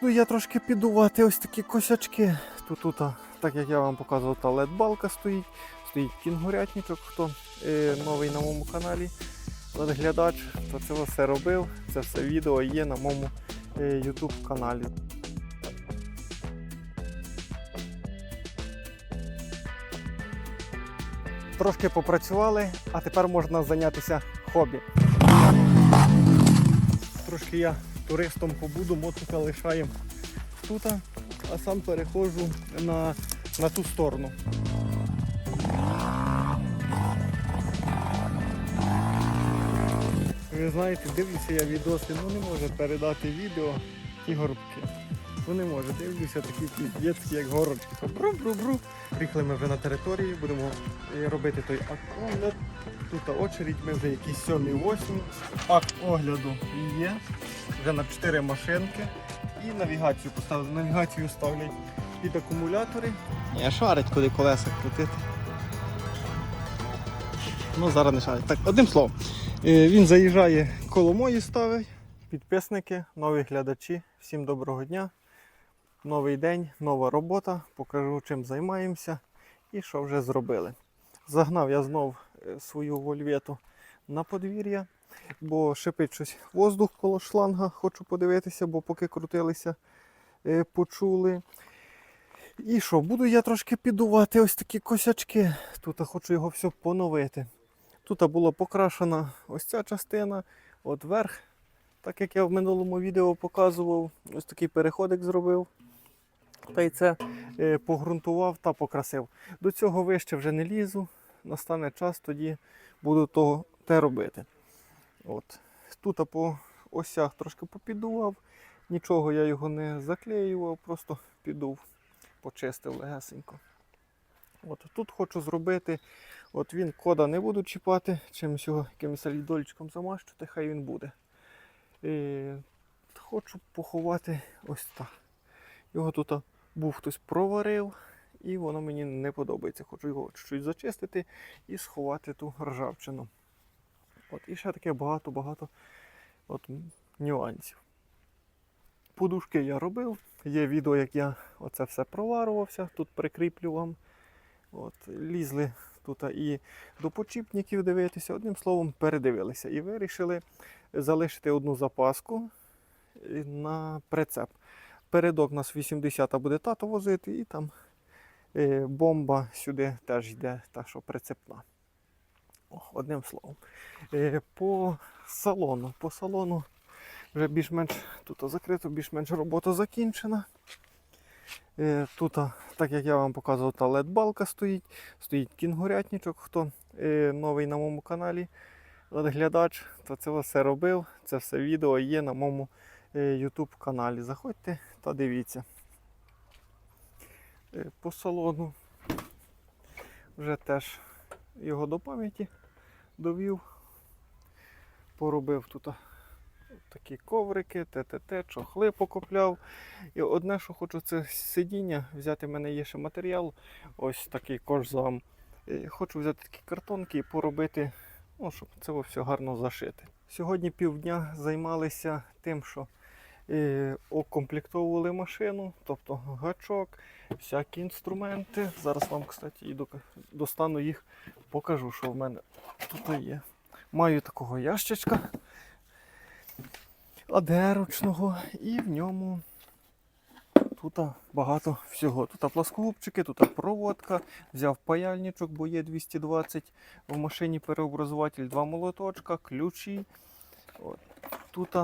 Ну, я трошки підувати ось такі косячки. Тут, тут так як я вам показував, та LED-балка стоїть, стоїть кінгурятничок, хто е, новий на моєму каналі. Глядач, то це все робив. Це все відео є на моєму е, YouTube каналі. Трошки попрацювали, а тепер можна зайнятися хобі. Трошки я туристом побуду, мотика лишаємо тут, а сам переходжу на, на ту сторону. Ви знаєте, дивлюся я відоси, ну не може передати відео ті горбки. Ну не може, дивлюся такі піздецькі, як горочки. Бру-бру-бру. Приїхали ми вже на території, будемо е, робити той акт огляд. Тут очередь, ми вже сьомі, восьмі. Акт огляду є. Вже на 4 машинки. І навігацію поставили. Навігацію ставлять під акумулятори. Я шарить, куди колеса крутити. Ну, зараз не шарить. Так, одним словом. Е, Він заїжджає коло мої ставить. Підписники, нові глядачі, всім доброго дня. Новий день, нова робота. Покажу, чим займаємося і що вже зробили. Загнав я знов е, свою вольвету на подвір'я, бо шипить щось воздух коло шланга. Хочу подивитися, бо поки крутилися, е, почули. І що, буду я трошки підувати ось такі косячки. Тут хочу його все поновити. Тут була покрашена ось ця частина, от верх, так як я в минулому відео показував, ось такий переходик зробив. Та й це е, погрунтував та покрасив. До цього вище вже не лізу. Настане час, тоді буду того те робити. От. Тут по осях трошки попідував, нічого я його не заклеював, просто підув, почистив легесенько. От тут хочу зробити От він кода не буду чіпати, чимось його якимось алідольчиком замащувати, хай він буде. Е, хочу поховати ось так. Його тут був хтось проварив, і воно мені не подобається. Хочу його чуть-чуть зачистити і сховати ту ржавчину. От, і ще таке багато-багато от, нюансів. Подушки я робив. Є відео, як я оце все проварувався, тут прикріплю вам. От, лізли тут і до почіпників дивитися. Одним словом, передивилися і вирішили залишити одну запаску на прицеп. Передок нас 80 буде тато возити, і там е, бомба сюди теж йде, та що прицепна. Одним словом. Е, по салону. По салону вже більш-менш тут закрито, більш-менш робота закінчена. Е, Тут, так як я вам показував, та LED-балка стоїть, стоїть кінгурятничок, хто е, новий на моєму каналі, глядач, то це все робив. Це все відео є на моєму YouTube каналі. Заходьте та дивіться. По салону вже теж його до пам'яті довів, поробив тут. Такі коврики, ТТТ, чохли покупляв. І одне, що хочу, це сидіння. Взяти в мене є ще матеріал. Ось такий кожзам. Хочу взяти такі картонки і поробити, ну, щоб це все гарно зашити. Сьогодні півдня займалися тим, що е, окомплектовували машину, тобто гачок, всякі інструменти. Зараз вам, кстати, і достану їх, покажу, що в мене тут є. Маю такого ящичка одерочного і в ньому тут багато всього. Тут плоскогубчики, тут проводка, взяв паяльничок, бо є 220 в машині переобразуватель, два молоточка, ключі. От. Тут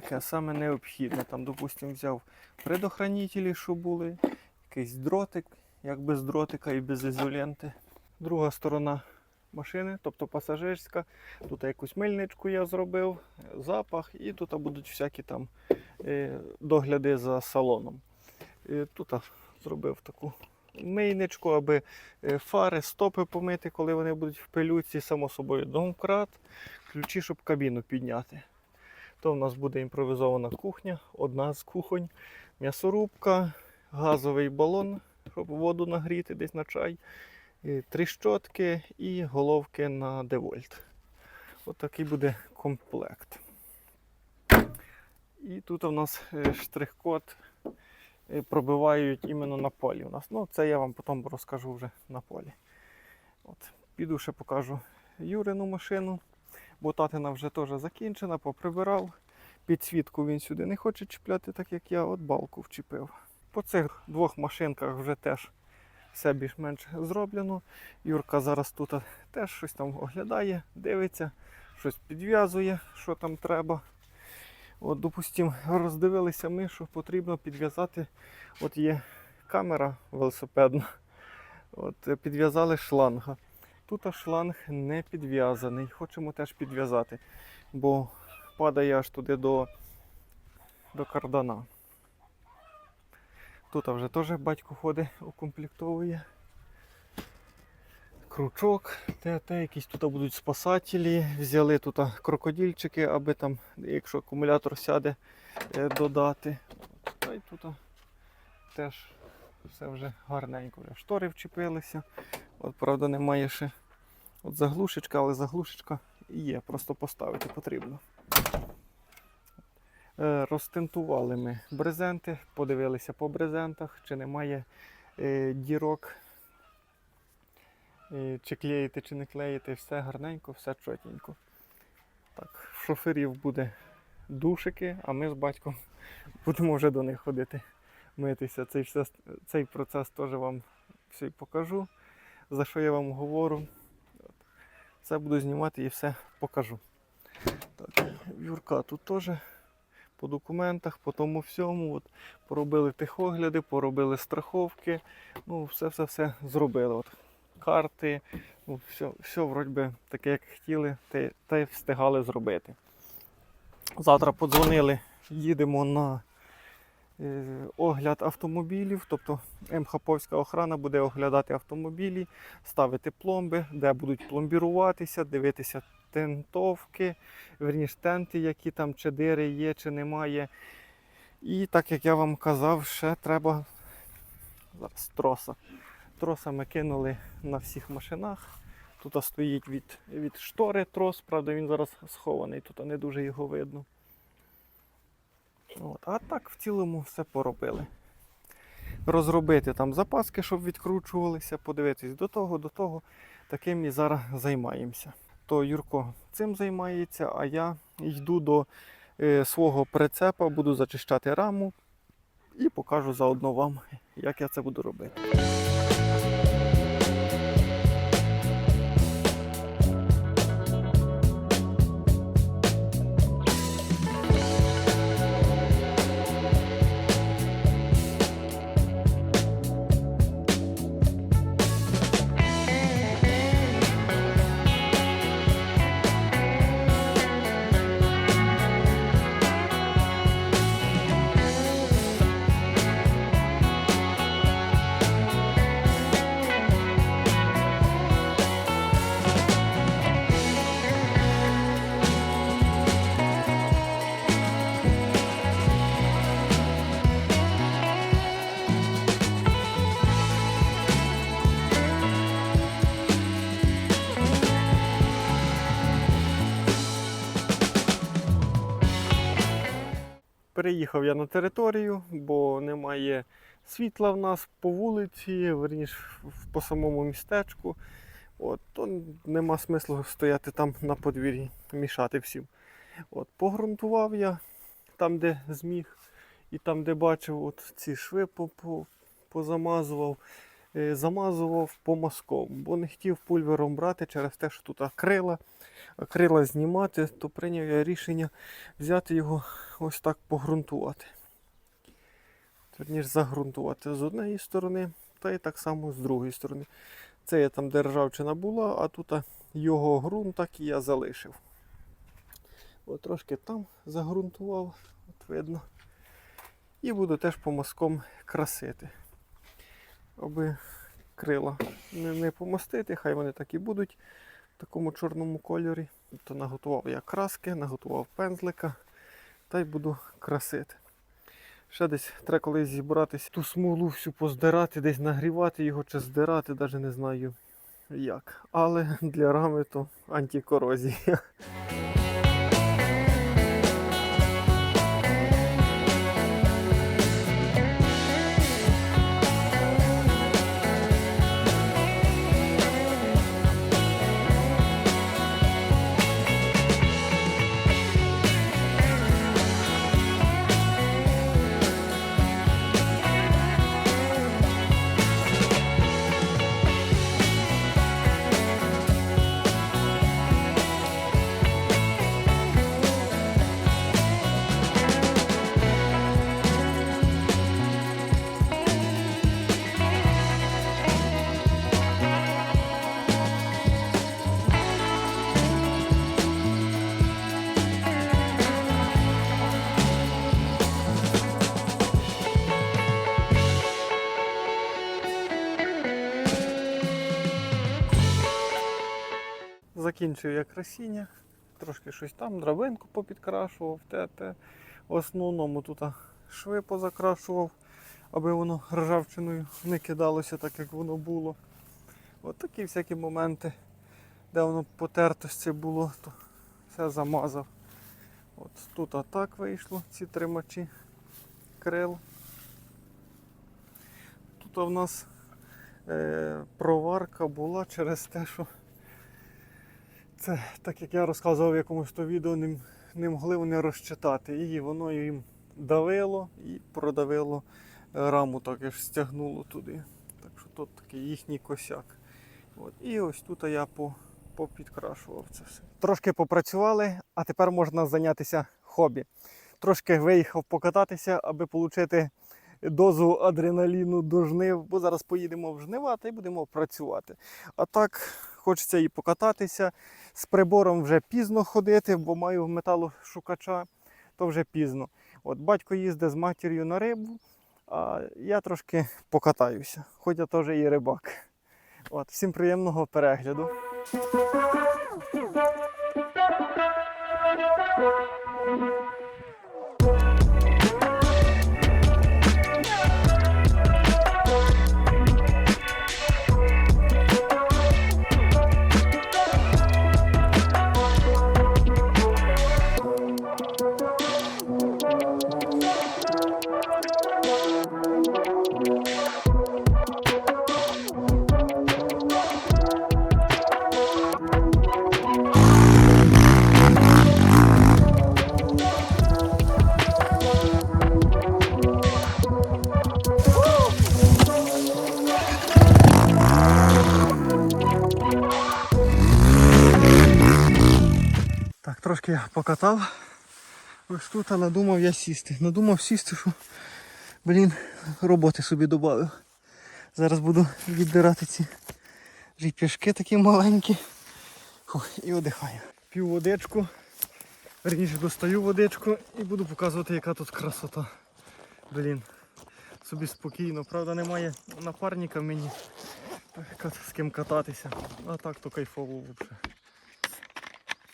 таке саме необхідне. Там, допустимо, взяв предохранителі, що були, якийсь дротик, як без дротика і без ізоленти. Друга сторона машини, тобто пасажирська. Тут якусь мильничку я зробив, запах, і тут будуть всякі там е, догляди за салоном. Е, Тут зробив таку мийничку, аби е, фари, стопи помити, коли вони будуть в пилюці, само собою домкрат, ключі, щоб кабіну підняти. То в нас буде імпровізована кухня, одна з кухонь, м'ясорубка, газовий балон, щоб воду нагріти десь на чай. Три щотки і головки на девольт. От такий буде комплект. І тут у нас е, штрих-код е, пробивають іменно на полі у нас. Ну, це я вам потім розкажу вже на полі. От. Піду ще покажу Юрину машину, бо татина вже теж закінчена, поприбирав. Підсвітку він сюди не хоче чіпляти, так як я от балку вчепив. По цих двох машинках вже теж все більш-менш зроблено. Юрка зараз тут теж щось там оглядає, дивиться, щось підв'язує, що там треба. От, допустимо, роздивилися ми, що потрібно підв'язати. От є камера велосипедна. От, підв'язали шланга. Тут шланг не підв'язаний. Хочемо теж підв'язати, бо падає аж туди до, до кардана. Тут вже теж батько ходить, укомплектовує. Крючок, те, те, якісь тут будуть спасателі. Взяли тут крокодильчики, аби там, якщо акумулятор сяде, е, додати. Та й тут теж все вже гарненько. Штори вчепилися. От, правда, немає ще от заглушечка, але заглушечка є, просто поставити потрібно. Е, Розтентували ми брезенти, подивилися по брезентах, чи немає е, дірок, е, чи клеїти, чи не клеїти, все гарненько, все чотенько. Так, шоферів буде душики, а ми з батьком будемо вже до них ходити митися. Цей, цей процес теж вам все покажу, за що я вам говорю. Все буду знімати і все покажу. Так, Юрка тут теж по документах, по тому всьому. От, поробили техогляди, поробили страховки. Ну, все-все-все зробили. От, карти, ну, все, все вроді би таке, як хотіли, те, те встигали зробити. Завтра подзвонили, їдемо на огляд автомобілів. Тобто МХПовська охрана буде оглядати автомобілі, ставити пломби, де будуть пломбіруватися, дивитися тентовки, верніше тенти, які там чи дири є, чи немає. І так як я вам казав, ще треба зараз троса. Троса ми кинули на всіх машинах. Тут стоїть від, від штори трос, правда він зараз схований, тут не дуже його видно. От. А так в цілому все поробили. Розробити там запаски, щоб відкручувалися, подивитись до того, до того. Таким і зараз займаємося. То Юрко цим займається, а я йду до е, свого прицепа, буду зачищати раму і покажу заодно вам, як я це буду робити. Переїхав я на територію, бо немає світла в нас по вулиці, верніше по самому містечку. От, то нема смислу стояти там на подвір'ї, мішати всім. От, погрунтував я там, де зміг, і там, де бачив, от ці шви по- по- позамазував, замазував по мазком, бо не хотів пульвером брати через те, що тут акрила, акрила знімати, то прийняв я рішення взяти його ось так погрунтувати. Верніше загрунтувати з однієї сторони, та й так само з другої сторони. Це я там де ржавчина була, а тут його ґрунт так і я залишив. От трошки там загрунтував, от видно. І буду теж по мазком красити. Аби крила не, не помастити, хай вони так і будуть в такому чорному кольорі. То наготував я краски, наготував пензлика та й буду красити. Ще десь треба колись зібратися, ту смолу всю поздирати, десь нагрівати його чи здирати, навіть не знаю як. Але для рами то антикорозія. Закінчив я красіння, трошки щось там, драбинку попідкрашував, те, те. В основному тут шви позакрашував, аби воно ржавчиною не кидалося так, як воно було. От такі всякі моменти, де воно потертості було, то все замазав. От тут атак вийшло, ці тримачі крил. Тут в нас е, проварка була через те, що це, так як я розказував в якомусь то відео, не, не могли вони розчитати. І воно їм давило і продавило е, раму, так аж стягнуло туди. Так що тут такий їхній косяк. От. І ось тут я по, попідкрашував це все. Трошки попрацювали, а тепер можна зайнятися хобі. Трошки виїхав покататися, аби отримати дозу адреналіну до жнив, бо зараз поїдемо в жнива та й будемо працювати. А так, хочеться і покататися. З прибором вже пізно ходити, бо маю металошукача, то вже пізно. От батько їздить з матір'ю на рибу, а я трошки покатаюся, хоч я теж і рибак. От, всім приємного перегляду. Так, трошки покатав. Ось тут а надумав я сісти. Надумав сісти, що, блін, роботи собі додав. Зараз буду відбирати ці ріп'яшки такі маленькі. Фух, і одихаю. П'ю водичку. Верніше достаю водичку і буду показувати, яка тут красота. Блін. Собі спокійно. Правда, немає напарника мені з ким кататися. А так то кайфово взагалі.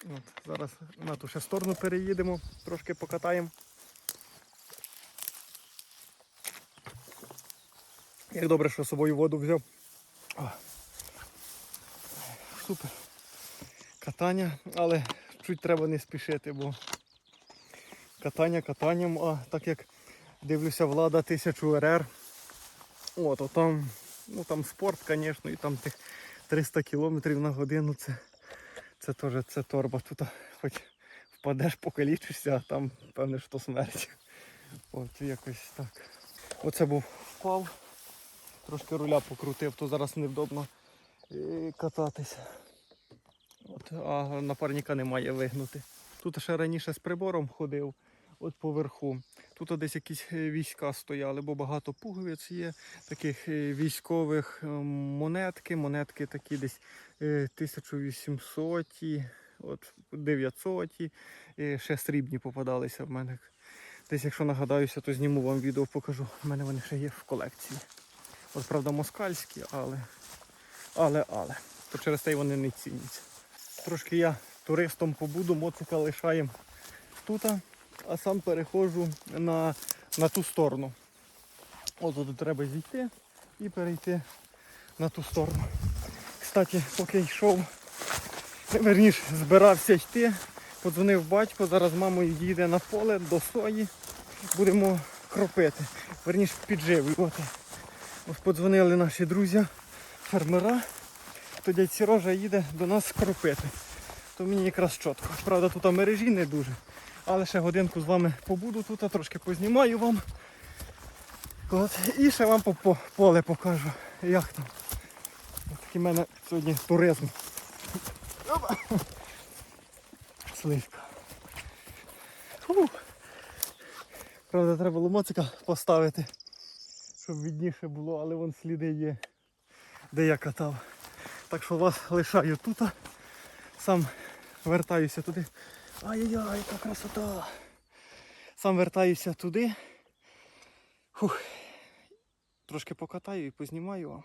От, зараз на ту ще сторону переїдемо, трошки покатаємо. Як добре, що з собою воду взяв. О. Супер. Катання, але чуть треба не спішити, бо катання катанням, а так як дивлюся влада 1000 РР, о, то там, ну там спорт, звісно, і там тих 300 км на годину це. Це теж це торба. Тут хоч впадеш, покалічишся, а там певне, що смерть. От якось так. Оце був впав. Трошки руля покрутив, то зараз невдобно е, кататися. От, а напарника немає вигнути. Тут ще раніше з прибором ходив, от поверху. Тут десь якісь е, війська стояли, бо багато пуговиць є, таких е, військових е, монетки. Монетки такі десь е, 1800, от 900, і ще срібні попадалися в мене. Десь, якщо нагадаюся, то зніму вам відео, покажу. У мене вони ще є в колекції. От правда москальські, але, але, але. То через те й вони не ціняться. Трошки я туристом побуду, моцика лишаємо тут, а сам переходжу на, на ту сторону. От тут треба зійти і перейти на ту сторону. Кстати, поки йшов, верніше збирався йти, подзвонив батько, зараз мамою їде на поле до сої. Будемо кропити, верніше підживлювати. Ось подзвонили наші друзі, фермера, то дядь Сірожа їде до нас кропити. То мені якраз чітко. Правда, тут мережі не дуже. Але ще годинку з вами побуду тут, а трошки познімаю вам. От. І ще вам по, по поле покажу, як там. Такий в мене сьогодні туризм. Опа. Сливка. Фух. Правда, треба було моцика поставити, щоб відніше було, але вон сліди є, де я катав. Так що вас лишаю тут. Сам вертаюся туди. Ай-яй-яй, яка красота! Сам вертаюся туди. Фух. Трошки покатаю і познімаю вам.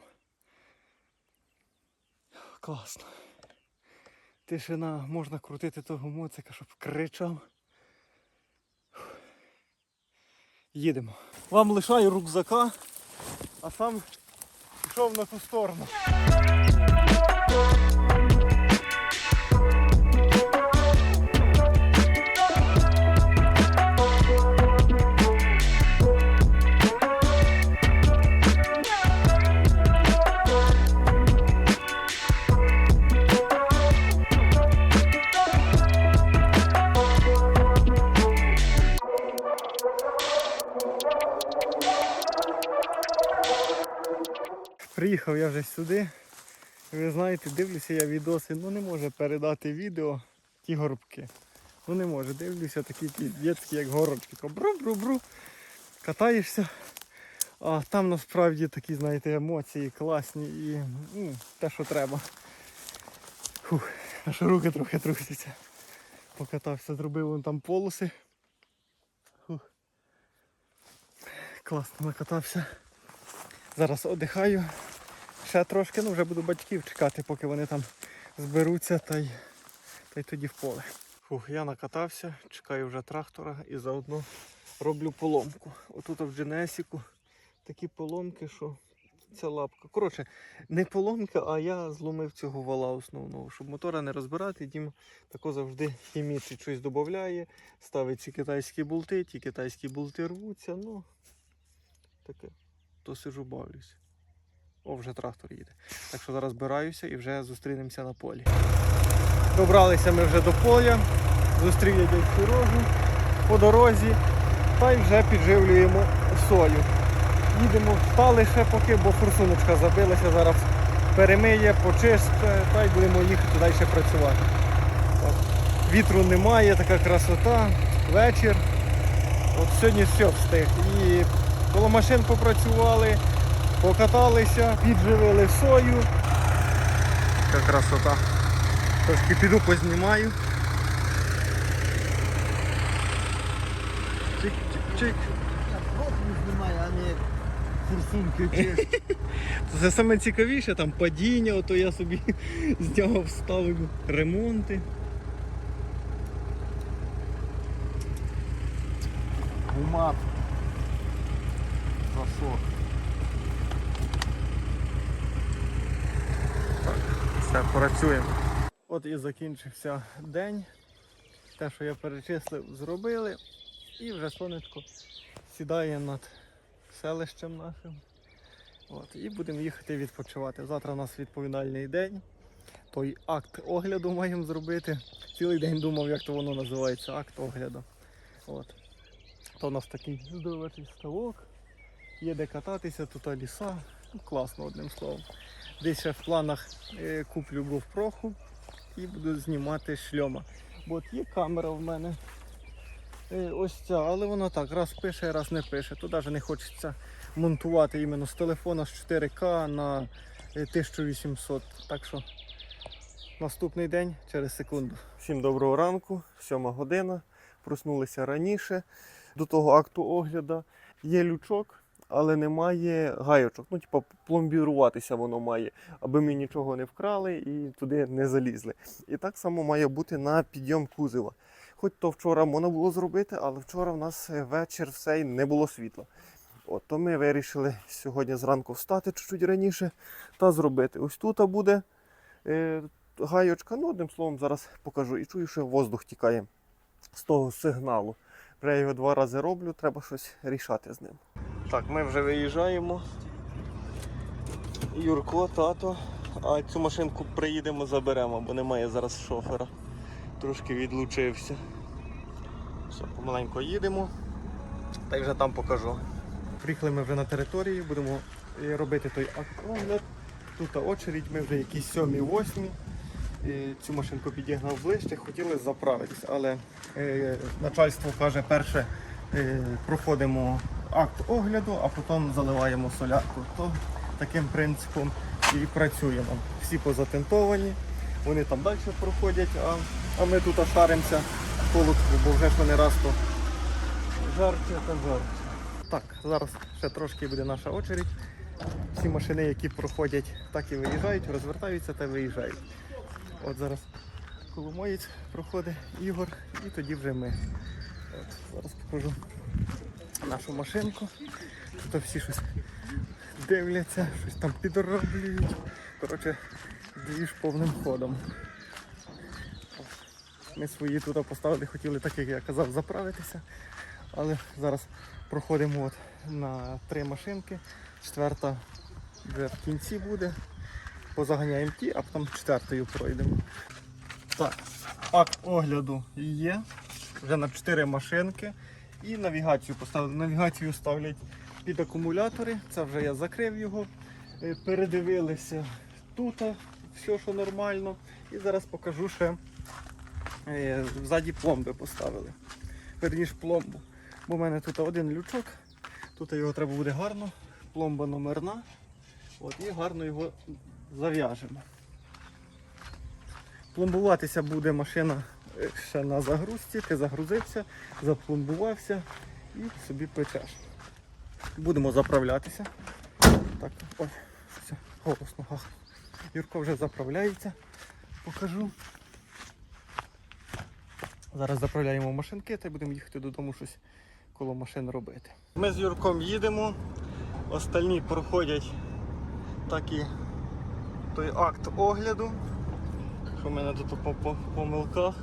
Класно. Тишина, можна крутити того моцика, щоб кричав. Їдемо. Вам лишаю рюкзака, а сам пішов на ту сторону. Приїхав я вже сюди. Ви знаєте, дивлюся я відоси, ну не може передати відео ті горбки. Ну не може, дивлюся такі ті дітські, як горочки. Бру-бру-бру. Катаєшся. А там насправді такі, знаєте, емоції класні і ну, те, що треба. Фух, аж руки трохи трусяться. Покатався, зробив вон там полоси. Фух. Класно накатався. Зараз одихаю. Ще трошки, ну вже буду батьків чекати, поки вони там зберуться та й, та й тоді в поле. Фух, я накатався, чекаю вже трактора і заодно роблю поломку. Отут в Дженесіку такі поломки, що ця лапка. Коротше, не поломка, а я зломив цього вала основного, щоб мотора не розбирати. Дім тако завжди хімічить щось додає, ставить ці китайські болти, ті китайські болти рвуться, ну таке то сижу бавлюсь. О, вже трактор їде. Так що зараз збираюся і вже зустрінемося на полі. Добралися ми вже до поля, зустрів я дядь Сережу по дорозі та й вже підживлюємо сою. Їдемо, стали ще поки, бо форсуночка забилася, зараз перемиє, почистить, та й будемо їхати далі працювати. От. Вітру немає, така красота, вечір. От сьогодні все встиг. І коло машин попрацювали, покаталися, підживили сою. Така красота. Трошки піду познімаю. Чик-чик-чик. Знімає, а не форсунки чи Це саме цікавіше, там падіння, ото я собі з нього вставив ремонти. гумат. Все, працюємо. От і закінчився день. Те, що я перечислив, зробили. І вже сонечко сідає над селищем нашим. От, і будемо їхати відпочивати. Завтра у нас відповідальний день. Той акт огляду маємо зробити. Цілий день думав, як то воно називається, акт огляду. От. То у нас такий здоровий ставок. Є де кататися, тут ліса. Класно, одним словом. Десь ще в планах е, куплю GoPro і буду знімати шльома. Бо от є камера в мене. Е, ось ця, але вона так, раз пише, раз не пише. То навіть не хочеться монтувати іменно з телефона з 4К на е, 1800. Так що наступний день через секунду. Всім доброго ранку, 7 година. Проснулися раніше до того акту огляду. Є лючок, але немає гайочок. Ну, типу, пломбіруватися воно має, аби ми нічого не вкрали і туди не залізли. І так само має бути на підйом кузова. Хоч то вчора можна було зробити, але вчора в нас е, вечір все і не було світла. От, то ми вирішили сьогодні зранку встати чуть-чуть раніше та зробити. Ось тут буде е, гайочка, ну одним словом, зараз покажу. І чую, що воздух тікає з того сигналу. Я його два рази роблю, треба щось рішати з ним. Так, ми вже виїжджаємо. Юрко, тато. А цю машинку приїдемо, заберемо, бо немає зараз шофера. Трошки відлучився. Все, помаленько їдемо. Та й вже там покажу. Приїхали ми вже на території, будемо е, робити той огляд. Тут очередь, ми вже якісь сьомі, восьмі. Е, Цю машинку підігнав ближче, хотіли заправитись, але е, начальство каже, перше е, проходимо акт огляду, а потім заливаємо солярку. То таким принципом і працюємо. Всі позатентовані, вони там далі проходять, а, а ми тут шаримося коло, бо вже ж вони раз то жарче та жарче. Так, зараз ще трошки буде наша очередь. Всі машини, які проходять, так і виїжджають, розвертаються та виїжджають. От зараз Коломоєць проходить Ігор і тоді вже ми. От, зараз покажу нашу машинку. Тут всі щось дивляться, щось там підроблюють. Коротше, двіж повним ходом. Ми свої тут поставили, хотіли, так як я казав, заправитися. Але зараз проходимо от на три машинки. Четверта вже в кінці буде. Позаганяємо ті, а потім четвертою пройдемо. Так, акт огляду є. Вже на 4 машинки. І навігацію поставили. Навігацію ставлять під акумулятори. Це вже я закрив його. Е, Передивилися тут все, що нормально. І зараз покажу ще е, ззаді пломби поставили. Верніш пломбу. Бо в мене тут один лючок. Тут його треба буде гарно. Пломба номерна. От, і гарно його зав'яжемо. Пломбуватися буде машина е, ще на загрузці. Ти загрузився, запломбувався і собі печеш. Будемо заправлятися. Так, ой, все, голосно. Юрко вже заправляється. Покажу. Зараз заправляємо машинки та будемо їхати додому щось коло машин робити. Ми з Юрком їдемо, остальні проходять такі той акт огляду. В мене тут по, по помилках.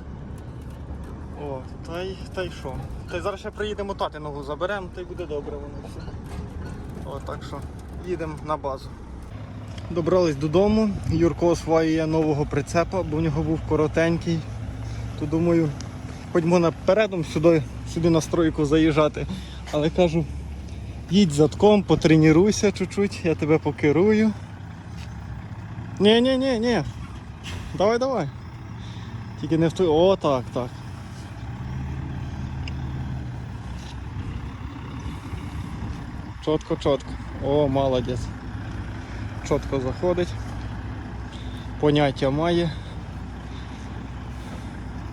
О, та й та й що? Та й зараз ще приїдемо тати нову заберемо, та й буде добре воно все. О, так що їдемо на базу. Добрались додому, Юрко осваює нового прицепа, бо в нього був коротенький. То думаю, хоч можна передом сюди, сюди на стройку заїжджати. Але кажу, їдь задком, потренуйся чуть-чуть, я тебе покерую. Ні, ні, ні, ні. Давай, давай. Тільки не в той. О, так, так. Чотко, чотко. О, молодець. Чотко заходить. Поняття має.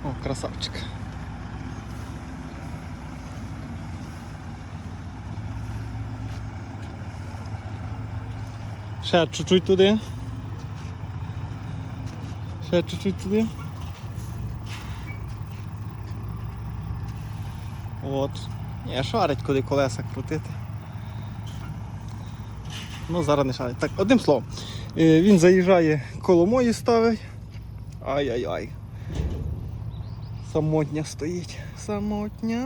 О, красавчик. Ще чуть-чуть туди. Ще чуть-чуть туди. От. Ні, шарить, куди колеса крутити. Ну, зараз не шарить. Так, одним словом. Е, Він заїжджає коло мої ставить. Ай-яй-яй. Самотня стоїть. Самотня.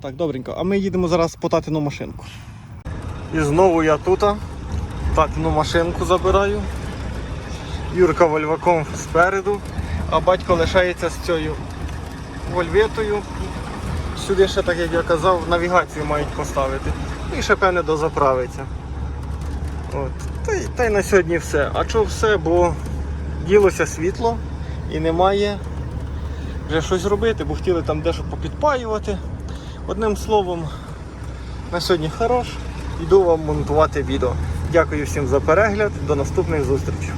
Так, добренько. А ми їдемо зараз по татину машинку. І знову я тут. Татину машинку забираю. Юрка вольваком спереду, а батько лишається з цією вольветою. Сюди ще, так як я казав, навігацію мають поставити. І ще певне дозаправиться. От. Та, й, та й на сьогодні все. А що все, бо ділося світло і немає вже щось робити, бо хотіли там дещо попідпаювати. Одним словом, на сьогодні хорош. Йду вам монтувати відео. Дякую всім за перегляд. До наступних зустрічей.